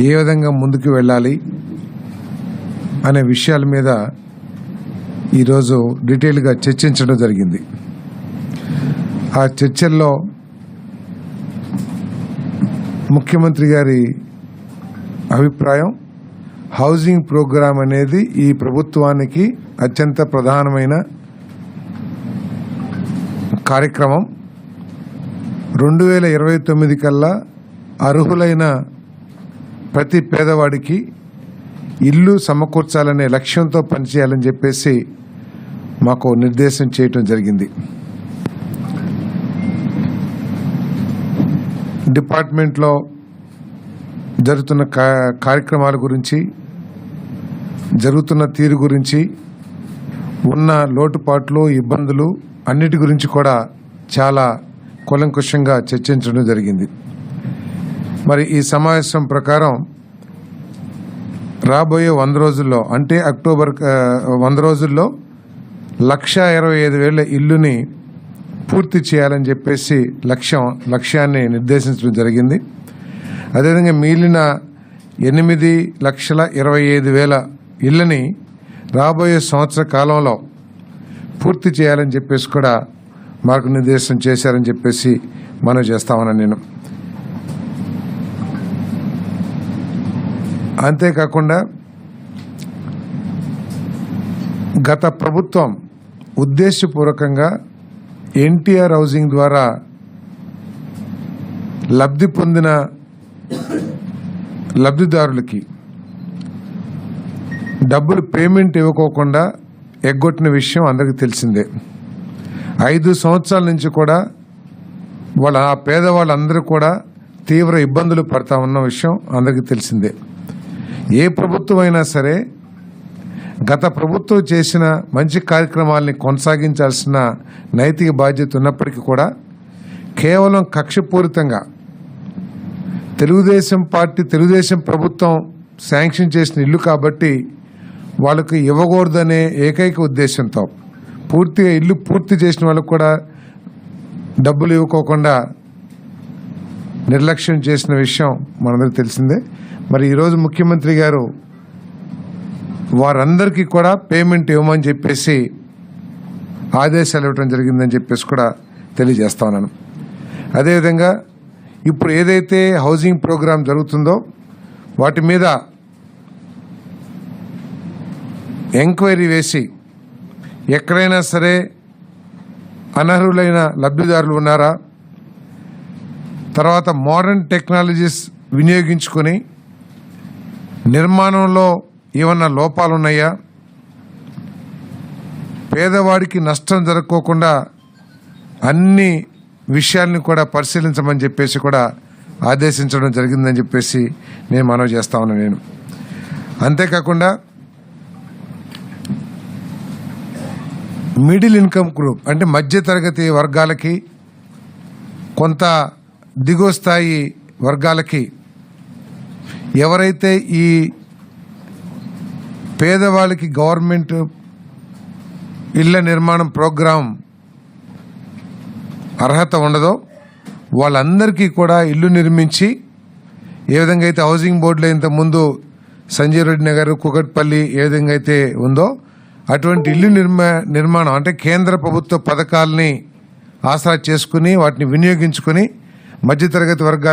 ఏ విధంగా ముందుకు వెళ్ళాలి అనే విషయాల మీద ఈరోజు డీటెయిల్గా చర్చించడం జరిగింది. ఆ చర్చల్లో ముఖ్యమంత్రి గారి అభిప్రాయం హౌసింగ్ ప్రోగ్రాం అనేది ఈ ప్రభుత్వానికి అత్యంత ప్రధానమైన కార్యక్రమం. రెండు వేల ఇరవై తొమ్మిది కల్లా అర్హులైన ప్రతి పేదవాడికి ఇల్లు సమకూర్చాలనే లక్ష్యంతో పనిచేయాలని చెప్పేసి మాకు నిర్దేశం చేయటం జరిగింది. డిపార్ట్మెంట్లో జరుగుతున్న కార్యక్రమాల గురించి జరుగుతున్న తీరు గురించి ఉన్న లోటుపాట్లు ఇబ్బందులు అన్నిటి గురించి కూడా చాలా కూలంకుషంగా చర్చించడం జరిగింది. మరి ఈ సమావేశం ప్రకారం రాబోయే వంద రోజుల్లో అంటే అక్టోబర్ వంద రోజుల్లో లక్ష ఇరవై ఐదు వేల ఇల్లుని పూర్తి చేయాలని చెప్పేసి లక్ష్యం లక్ష్యాన్ని నిర్దేశించడం జరిగింది. అదేవిధంగా మిగిలిన ఎనిమిది లక్షల ఇరవై ఐదు వేల ఇళ్ళని రాబోయే సంవత్సర కాలంలో పూర్తి చేయాలని చెప్పేసి కూడా మార్గనిర్దేశం చేశారని చెప్పేసి మనం చేస్తామని నేను. అంతేకాకుండా గత ప్రభుత్వం ఉద్దేశపూర్వకంగా ఎన్టీఆర్ హౌసింగ్ ద్వారా లబ్ధి పొందిన లబ్ధిదారులకి డబ్బులు పేమెంట్ ఇవ్వకోకుండా ఎగ్గొట్టిన విషయం అందరికీ తెలిసిందే. ఐదు సంవత్సరాల నుంచి కూడా వాళ్ళ ఆ పేదవాళ్ళందరూ కూడా తీవ్ర ఇబ్బందులు పడతా ఉన్న విషయం అందరికీ తెలిసిందే. ఏ ప్రభుత్వం అయినా సరే గత ప్రభుత్వం చేసిన మంచి కార్యక్రమాల్ని కొనసాగించాల్సిన నైతిక బాధ్యత ఉన్నప్పటికీ కూడా కేవలం కక్షపూరితంగా తెలుగుదేశం పార్టీ తెలుగుదేశం ప్రభుత్వం శాంక్షన్ చేసిన ఇల్లు కాబట్టి వాళ్ళకు ఇవ్వకూడదనే ఏకైక ఉద్దేశంతో పూర్తిగా ఇల్లు పూర్తి చేసిన వాళ్ళకు కూడా డబ్బులు ఇవ్వకోకుండా నిర్లక్ష్యం చేసిన విషయం మనందరికీ తెలిసిందే. మరి ఈరోజు ముఖ్యమంత్రి గారు వారందరికీ కూడా పేమెంట్ ఇవ్వమని చెప్పేసి ఆదేశాలు ఇవ్వడం జరిగిందని చెప్పేసి కూడా తెలియజేస్తా ఉన్నాను. అదేవిధంగా ఇప్పుడు ఏదైతే హౌసింగ్ ప్రోగ్రాం జరుగుతుందో వాటి మీద ఎంక్వైరీ వేసి ఎక్కడైనా సరే అనర్హులైన లబ్ధిదారులు ఉన్నారా? తర్వాత మోడర్న్ టెక్నాలజీస్ వినియోగించుకొని నిర్మాణంలో ఏమన్నా లోపాలు ఉన్నాయా పేదవాడికి నష్టం జరగకోకుండా అన్ని విషయాల్ని కూడా పరిశీలించమని చెప్పేసి కూడా ఆదేశించడం జరిగిందని చెప్పేసి నేను మనవి చేస్తా ఉన్నాను నేను. అంతేకాకుండా మిడిల్ ఇన్కమ్ గ్రూప్ అంటే మధ్యతరగతి వర్గాలకి కొంత దిగువ స్థాయి వర్గాలకి ఎవరైతే ఈ పేదవాళ్ళకి గవర్నమెంట్ ఇళ్ళ నిర్మాణం ప్రోగ్రాం అర్హత ఉండదో వాళ్ళందరికీ కూడా ఇల్లు నిర్మించి ఏ విధంగా అయితే హౌసింగ్ బోర్డులో ఇంతకుముందు సంజయ్ రెడ్డి నగర్ కుకట్పల్లి ఏ విధంగా అయితే ఉందో అటువంటి ఇల్లు నిర్మా నిర్మాణం అంటే కేంద్ర ప్రభుత్వ పథకాలని ఆసరా చేసుకుని వాటిని వినియోగించుకుని మధ్యతరగతి వర్గాలు